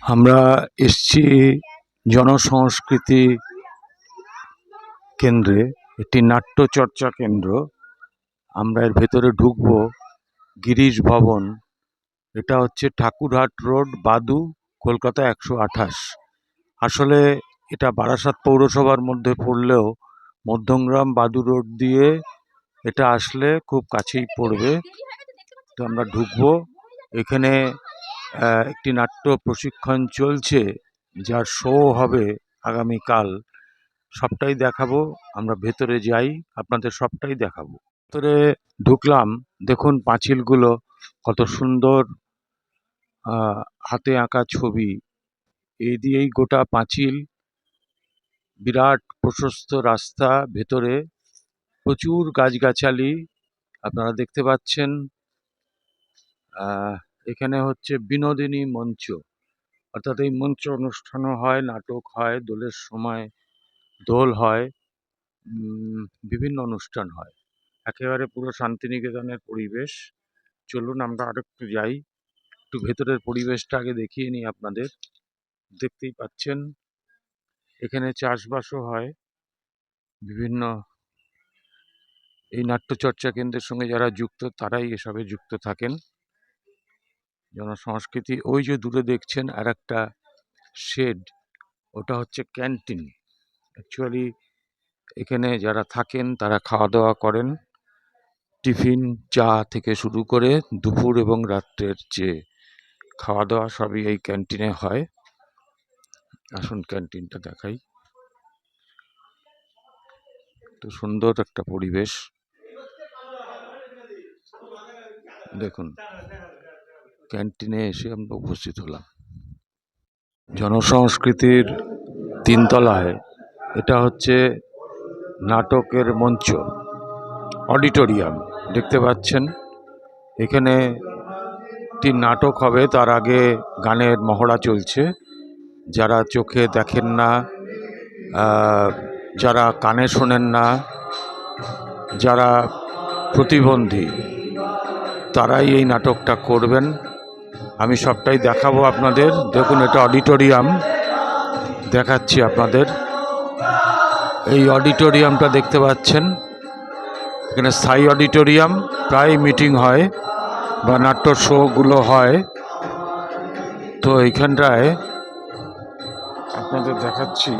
আমরা এসছি জনসংস্কৃতি কেন্দ্রে, একটি নাট্যচর্চা কেন্দ্র। আমরা এর ভেতরে ঢুকবো। গিরিশ ভবন। এটা হচ্ছে ঠাকুরহাট রোড, বাদু, কলকাতা একশো আঠাশ। আসলে এটা বারাসাত পৌরসভার মধ্যে পড়লেও মধ্যমগ্রাম বাদু রোড দিয়ে এটা আসলে খুব কাছেই পড়বে। তো আমরা ঢুকবো। এখানে একটি নাট্য প্রশিক্ষণ চলছে, যার শো হবে আগামীকাল। সবটাই দেখাবো, আমরা ভেতরে যাই, আপনাদের সবটাই দেখাবো। ভেতরে ঢুকলাম, দেখুন পাঁচিলগুলো, কত সুন্দর হাতে আঁকা ছবি। এই দিয়েই গোটা পাঁচিল, বিরাট প্রশস্ত রাস্তা ভেতরে, প্রচুর গাছগাছালি, আপনারা দেখতে পাচ্ছেন। এখানে হচ্ছে বিনোদিনী মঞ্চ। অর্থাৎ এই মঞ্চ অনুষ্ঠানও হয়, নাটক হয়, দোলের সময় দোল হয় বিভিন্ন অনুষ্ঠান হয়। একেবারে পুরো শান্তিনিকেতনের পরিবেশ। চলুন আমরা আরেকটু যাই। একটু ভেতরের পরিবেশটা আগে দেখিয়ে নিই আপনাদের। দেখতেই পাচ্ছেন, এখানে চাষবাসও হয়। বিভিন্ন এই নাট্যচর্চা কেন্দ্রের সঙ্গে যারা যুক্ত, তারাই এসবে যুক্ত থাকেন। জনসংস্কৃতি, ওই যে দূরে দেখছেন আর একটা শেড ওটা হচ্ছে ক্যান্টিন অ্যাকচুয়ালি এখানে যারা থাকেন তারা খাওয়া দাওয়া করেন। টিফিন চা থেকে শুরু করে দুপুর এবং রাত্রের যে খাওয়া দাওয়া সবই এই ক্যান্টিনে হয়। আসুন ক্যান্টিনটা দেখাই। তো সুন্দর একটা পরিবেশ। দেখুন। ক্যান্টিনে এসে আমরা উপস্থিত হলাম। জনসংস্কৃতির তিনতলায় এটা হচ্ছে নাটকের মঞ্চ, অডিটোরিয়াম। দেখতে পাচ্ছেন, এখানে একটি নাটক হবে, তার আগে গানের মহড়া চলছে। যারা চোখে দেখেন না যারা কানে শোনেন না, যারা প্রতিবন্ধী, তারাই এই নাটকটা করবেন। আমি সবটাই দেখাবো আপনাদের। দেখুন, এটা অডিটোরিয়াম দেখাচ্ছি আপনাদের। এই অডিটোরিয়ামটা দেখতে পাচ্ছেন। এখানে স্থায়ী অডিটোরিয়াম প্রায় মিটিং হয় বা নাট্য শোগুলো হয়। তো এইখানটায় আপনাদের দেখাচ্ছি।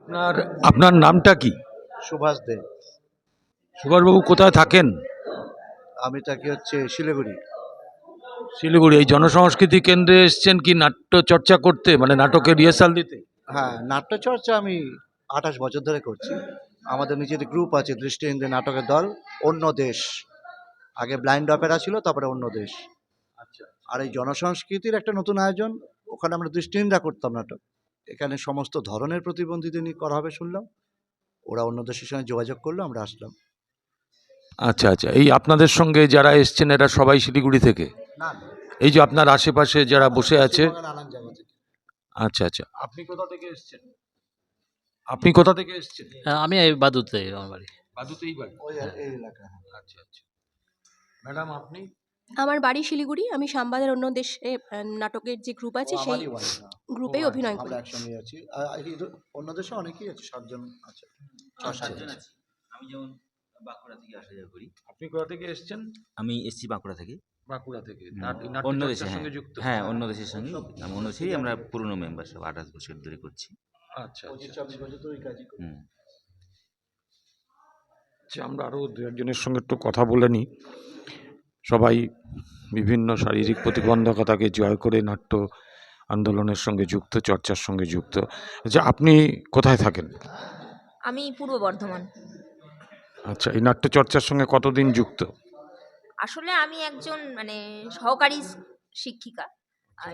আপনার আপনার নামটা কি? সুভাষ দে। সুভাষবাবু কোথায় থাকেন? আমি থাকি হচ্ছে শিলিগুড়ি। শিলিগুড়ি এই জনসংস্কৃতি কেন্দ্রে এসছেন কি নাট্য চর্চা করতে? মানে নাটকের রিহার্সাল দিতে? হ্যাঁ নাট্যচর্চা আমি আঠাশ বছর ধরে করছি। আমাদের নিজের গ্রুপ আছে দৃষ্টিহীনদের নাটকের দল অন্য দেশ। আগে ব্লাইন্ড অপেরা ছিল তারপরে অন্য দেশ। আচ্ছা। আর এই জনসংস্কৃতির একটা নতুন আয়োজন ওখানে আমরা দৃষ্টিহীনরা করতাম নাটক। এখানে সমস্ত ধরনের প্রতিবন্ধীদের নিয়ে করা হবে শুনলাম। ওরা অন্য দেশের সঙ্গে যোগাযোগ করল আমরা আসলাম। আচ্ছা আচ্ছা। এই আপনাদের সঙ্গে যারা এসছেন এরা সবাই শিলিগুড়ি থেকে? এই যে আপনার আশেপাশে যারা বসে আছে জায়গা থেকে আচ্ছা আচ্ছা। আপনি কোথা থেকে এসছেন? আপনি কোথা থেকে এসছেন? হ্যাঁ, আমি এই বাদুতে আমার বাড়ি। বাদুতেই বাড়ি? ওই এলাকা হ্যাঁ। আচ্ছা আচ্ছা। ম্যাডাম আপনি? আমার বাড়ি শিলিগুড়ি। আমি শ্যামবাজার অন্য দেশে নাটকের যে গ্রুপ আছে সেই আমারই হ্যাঁ। গ্রুপেই অভিনয় করি। একসঙ্গে আছি। অন্য দেশে অনেকেই আছে সাতজন আছে। আচ্ছা, সাতজন আচ্ছা। আছে। আমি যেমন বাঁকুড়া থেকে আসা যাওয়া করি। আপনি কোথা থেকে এসেছেন? আমি এসছি বাঁকুড়া থেকে। বাঁকুড়া থেকে অন্য নাট্যচর্চার দেশে হ্যাঁ সঙ্গে যুক্ত। হ্যাঁ অন্য দেশের সঙ্গে অন্য দেশেই আমরা পুরনো মেম্বার সব আঠাশ বছর ধরে করছি। আচ্ছা আচ্ছা হুম। আচ্ছা আমরা আরও দু একজনের সঙ্গে একটু কথা বলে নিই। সবাই বিভিন্ন শারীরিক প্রতিবন্ধকতাকে জয় করে নাট্য আন্দোলনের সঙ্গে যুক্ত চর্চার সঙ্গে যুক্ত। আচ্ছা আপনি কোথায় থাকেন? আমি পূর্ব বর্ধমান। আচ্ছা এই নাট্য চর্চার সঙ্গে কতদিন যুক্ত? আসলে আমি একজন মানে সহকারী শিক্ষিকা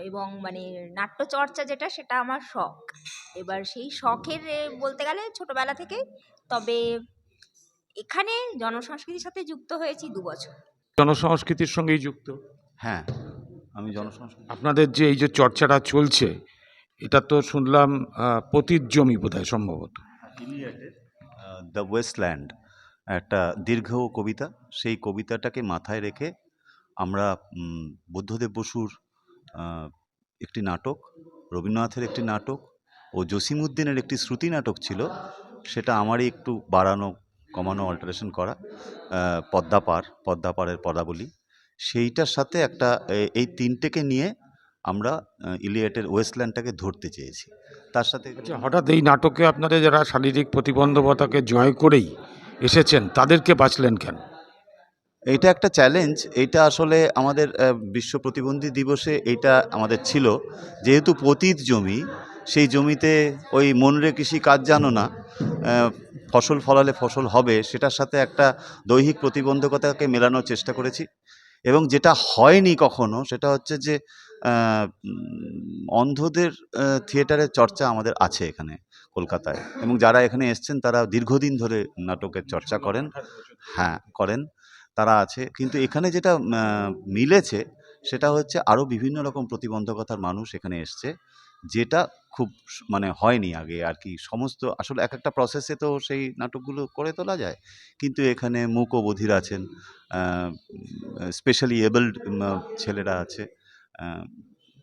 এবং মানে নাট্যচর্চা যেটা সেটা আমার শখ। এবার সেই শখের বলতে গেলে ছোটবেলা থেকে তবে এখানে জনসংস্কৃতির সাথে যুক্ত হয়েছি দু বছর। জনসংস্কৃতির সঙ্গেই যুক্ত? হ্যাঁ আমি জনসংস্কৃতি আপনাদের যে এই যে চর্চাটা চলছে এটা তো শুনলাম আহ, পতিত জমি বোধহয় সম্ভবত। দ্য ওয়েস্টল্যান্ড একটা দীর্ঘ কবিতা। সেই কবিতাটাকে মাথায় রেখে আমরা বুদ্ধদেব বসুর একটি নাটক, রবীন্দ্রনাথের একটি নাটক ও জসিমউদ্দিনের একটি শ্রুতি নাটক ছিল। সেটা আমারই একটু বাড়ানো, কমানো অল্টারেশন করা পদ্মাপার পদ্মাপাড়ের পদাবলী। সেইটার সাথে একটা এই তিনটেকে নিয়ে আমরা ইলিয়েটের ওয়েস্টল্যান্ডটাকে ধরতে চেয়েছি। তার সাথে আচ্ছা হঠাৎ এই নাটকে আপনাদের যারা শারীরিক প্রতিবন্ধকতাকে জয় করেই এসেছেন, তাদেরকে বাঁচলেন কেন? এটা একটা চ্যালেঞ্জ এইটা আসলে আমাদের বিশ্ব প্রতিবন্ধী দিবসে এইটা আমাদের ছিল। যেহেতু পতিত জমি, সেই জমিতে ওই মনরে কৃষি কাজ জানো না ফসল ফলালে ফসল হবে, সেটার সাথে একটা দৈহিক প্রতিবন্ধকতাকে মেলানোর চেষ্টা করেছি। এবং যেটা হয়নি কখনো, সেটা হচ্ছে যে অন্ধদের থিয়েটারের চর্চা আমাদের আছে এখানে। কলকাতায়। এবং যারা এখানে এসছেন, তারা দীর্ঘদিন ধরে নাটকের চর্চা করেন। হ্যাঁ করেন। তারা আছে। কিন্তু এখানে যেটা মিলেছে, সেটা হচ্ছে আরও বিভিন্ন রকম প্রতিবন্ধকতার মানুষ এখানে এসছে, যেটা খুব মানে হয়নি আগে আর কি। সমস্ত, আসলে এক একটা প্রসেসে তো সেই নাটকগুলো করে তোলা যায়। কিন্তু এখানে মূক ও বধির আছেন স্পেশালি এবলড ছেলেরা আছে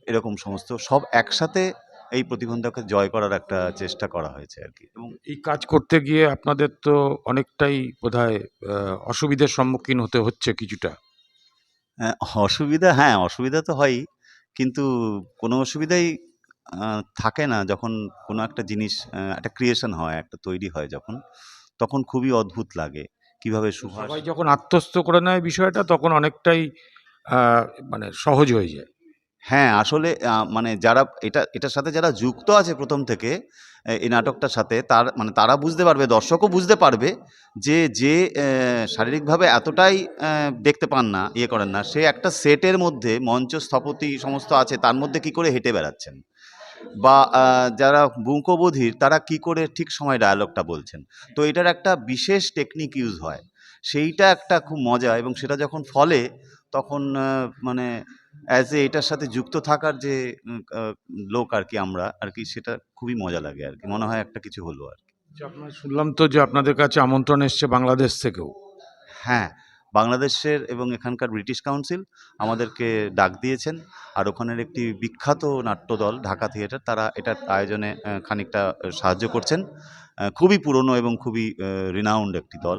এরকম সমস্ত সব একসাথে এই প্রতিবন্ধককে জয় করার একটা চেষ্টা করা হয়েছে আর কি। এবং এই কাজ করতে গিয়ে আপনাদের তো অনেকটাই বোধহয় অসুবিধার সম্মুখীন হতে হচ্ছে কিছুটা। হ্যাঁ, অসুবিধা হ্যাঁ অসুবিধা তো হয়ই। কিন্তু কোনো অসুবিধাই থাকে না যখন কোনো একটা জিনিস একটা ক্রিয়েশন হয় একটা তৈরি হয় যখন তখন খুবই অদ্ভুত লাগে কীভাবে সবাই যখন আত্মস্থ করে নেয় বিষয়টা তখন অনেকটাই মানে সহজ হয়ে যায়। হ্যাঁ আসলে মানে যারা এটা, এটার সাথে যারা যুক্ত আছে প্রথম থেকে এই নাটকটার সাথে, তার মানে তারা বুঝতে পারবে, দর্শকও বুঝতে পারবে যে যে শারীরিকভাবে এতটাই দেখতে পান না ইয়ে করেন না, সে একটা সেটের মধ্যে মঞ্চ স্থপতি সমস্ত আছে, তার মধ্যে কি করে হেঁটে বেড়াচ্ছেন? বা যারা বুঙ্কবধির, তারা কি করে ঠিক সময় ডায়ালগটা বলছেন? তো এটার একটা বিশেষ টেকনিক ইউজ হয়। সেইটা একটা খুব মজা এবং সেটা যখন ফলে তখন মানে অ্যাজ এ এটার সাথে যুক্ত থাকার যে লোক আর কি আমরা আর কি সেটা খুবই মজা লাগে আর কি। মনে হয় একটা কিছু হলো আর কি। আচ্ছা, আপনার শুনলাম তো যে আপনাদের কাছে আমন্ত্রণ এসছে বাংলাদেশ থেকেও। হ্যাঁ বাংলাদেশের এবং এখানকার ব্রিটিশ কাউন্সিল আমাদেরকে ডাক দিয়েছেন আর ওখানের একটি বিখ্যাত নাট্যদল ঢাকা থিয়েটার তারা এটার আয়োজনে খানিকটা সাহায্য করছেন। খুবই পুরনো এবং খুবই রিনাউন্ড একটি দল।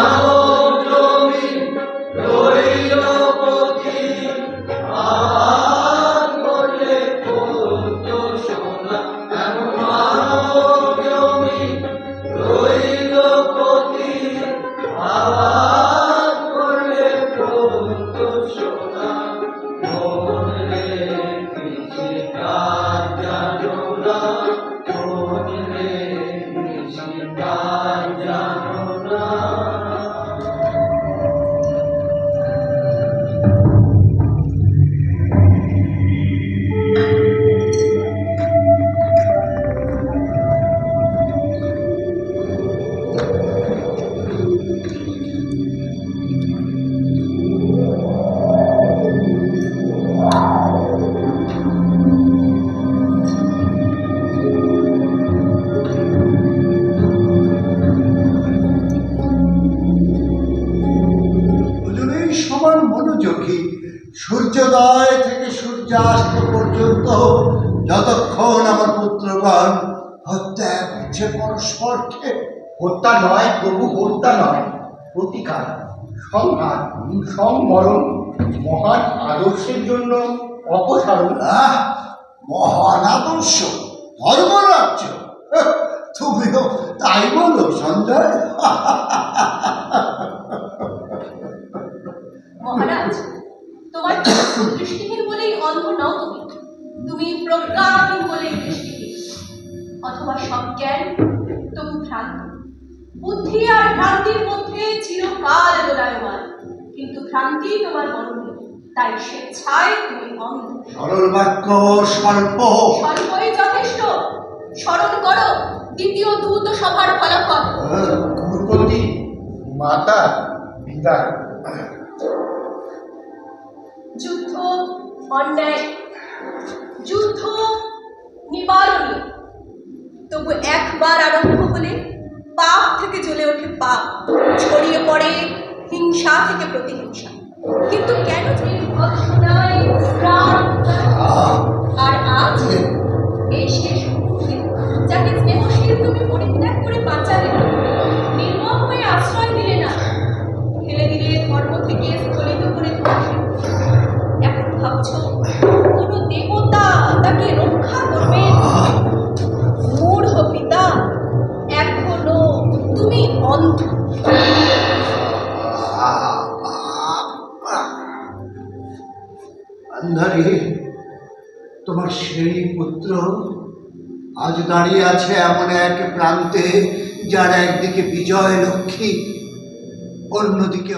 সমান মনোযোগী। সূর্যোদয় থেকে সূর্যাস্ত পর্যন্ত যতক্ষণ আমার পুত্রগণ হত্যা করছে পরস্পরকে হত্যা নয় প্রভু হত্যা নয়। প্রতিকার সংঘাত সংবরণ মহান আদর্শের জন্য অপসারণ। মহান আদর্শ ধর্মরাজ্য। তুমিও তাই বলো সঞ্জয়। সজ্ঞান তবু ভ্রান্ত। বুদ্ধি আর ভ্রান্তির মধ্যে চিরকাল দোলায়মান কিন্তু ভ্রান্তি তোমার মরণী তাই স্বেচ্ছায় তুমি অন্ধ। সরল বাক্য স্বল্প স্বল্পই যথেষ্ট। স্মরণ করো দ্বিতীয় দূত সভার ফলাফল। গুরুপতি মাতা বিদায় যুদ্ধ অন্যায় যুদ্ধ নিবারণীয় তবু একবার আরম্ভ হলে পাপ থেকে জ্বলে ওঠে পাপ। ছড়িয়ে পড়ে হিংসা থেকে প্রতিহিংসা। কিন্তু অন্ধ আন্ধারি তোমার সেই পুত্র আজ দাঁড়িয়ে আছে এমন এক প্রান্তে, যার একদিকে বিজয় লক্ষ্মী, অন্যদিকে